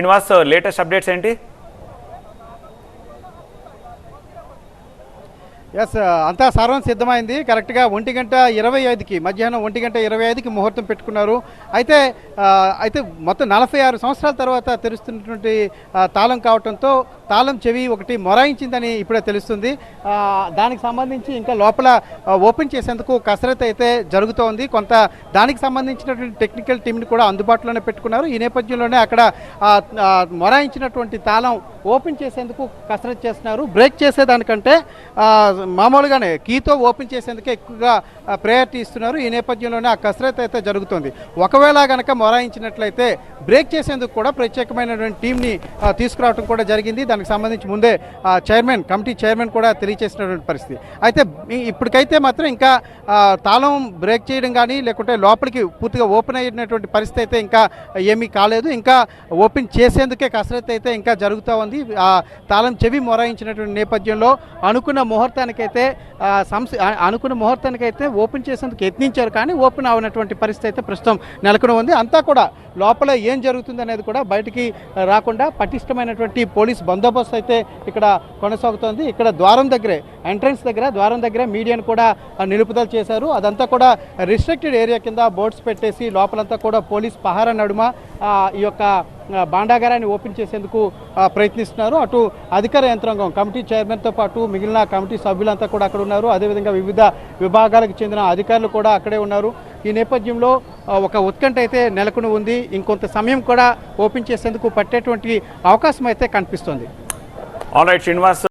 Srinivas latest updates ఏంటి? Yes uh, అంతా సర్వం సిద్ధమైంది. కరెక్ట్గా ఒంటి గంట ఇరవై ఐదుకి మధ్యాహ్నం ఒంటి గంట ఇరవై ఐదుకి ముహూర్తం పెట్టుకున్నారు. అయితే uh, అయితే మొత్తం నలభై ఆరు సంవత్సరాల తర్వాత తెరుస్తున్నటువంటి uh, తాళం కావడంతో తాళం చెవి ఒకటి మొరాయించిందని ఇప్పుడే తెలుస్తుంది. దానికి సంబంధించి ఇంకా లోపల ఓపెన్ చేసేందుకు కసరత్ అయితే జరుగుతోంది. కొంత దానికి సంబంధించినటువంటి టెక్నికల్ టీంని కూడా అందుబాటులోనే పెట్టుకున్నారు. ఈ నేపథ్యంలోనే అక్కడ మొరాయించినటువంటి తాళం ఓపెన్ చేసేందుకు కసరత్ చేస్తున్నారు. బ్రేక్ చేసేదానికంటే మామూలుగానే కీతో ఓపెన్ చేసేందుకే ఎక్కువగా ప్రయారిటీ ఇస్తున్నారు. ఈ నేపథ్యంలోనే ఆ కసరత్ అయితే జరుగుతుంది. ఒకవేళ కనుక మొరాయించినట్లయితే బ్రేక్ చేసేందుకు కూడా ప్రత్యేకమైనటువంటి టీంని తీసుకురావడం కూడా జరిగింది. దాని దానికి సంబంధించి ముందే చైర్మన్ కమిటీ చైర్మన్ కూడా తెలియచేసినటువంటి పరిస్థితి. అయితే ఇప్పటికైతే మాత్రం ఇంకా తాళం బ్రేక్ చేయడం కానీ లేకుంటే లోపలికి పూర్తిగా ఓపెన్ అయినటువంటి పరిస్థితి అయితే ఇంకా ఏమీ కాలేదు. ఇంకా ఓపెన్ చేసేందుకే కసరత్తు అయితే ఇంకా జరుగుతూ ఉంది. ఆ తాళం చెవి మొరాయించినటువంటి నేపథ్యంలో అనుకున్న ముహూర్తానికైతే సంస్థ అనుకున్న ముహూర్తానికైతే ఓపెన్ చేసేందుకు యత్నించారు. కానీ ఓపెన్ అవనటువంటి పరిస్థితి అయితే ప్రస్తుతం నెలకొని ఉంది. అంతా కూడా లోపల ఏం జరుగుతుంది అనేది కూడా బయటికి రాకుండా పటిష్టమైనటువంటి పోలీస్ బందోబస్తు అయితే ఇక్కడ కొనసాగుతోంది. ఇక్కడ ద్వారం దగ్గరే ఎంట్రన్స్ దగ్గర ద్వారం దగ్గర మీడియాను కూడా నిలుపుదల చేశారు. అదంతా కూడా రిస్ట్రిక్టెడ్ ఏరియా కింద బోర్డ్స్ పెట్టేసి లోపలంతా కూడా పోలీస్ పహారా నడుమ ఈ యొక్క బాండాగారాన్ని భాండాగారాన్ని ఓపెన్ చేసేందుకు ప్రయత్నిస్తున్నారు. అటు అధికార యంత్రాంగం కమిటీ చైర్మన్తో పాటు మిగిలిన కమిటీ సభ్యులంతా కూడా అక్కడ ఉన్నారు. అదేవిధంగా వివిధ విభాగాలకు చెందిన అధికారులు కూడా అక్కడే ఉన్నారు. ఈ నేపథ్యంలో ఒక ఉత్కంఠ అయితే నెలకొని ఉంది ఇంకొంత సమయం కూడా ఓపెన్ చేసేందుకు పట్టేటువంటి అవకాశం అయితే కనిపిస్తుంది. All right, Srinivas.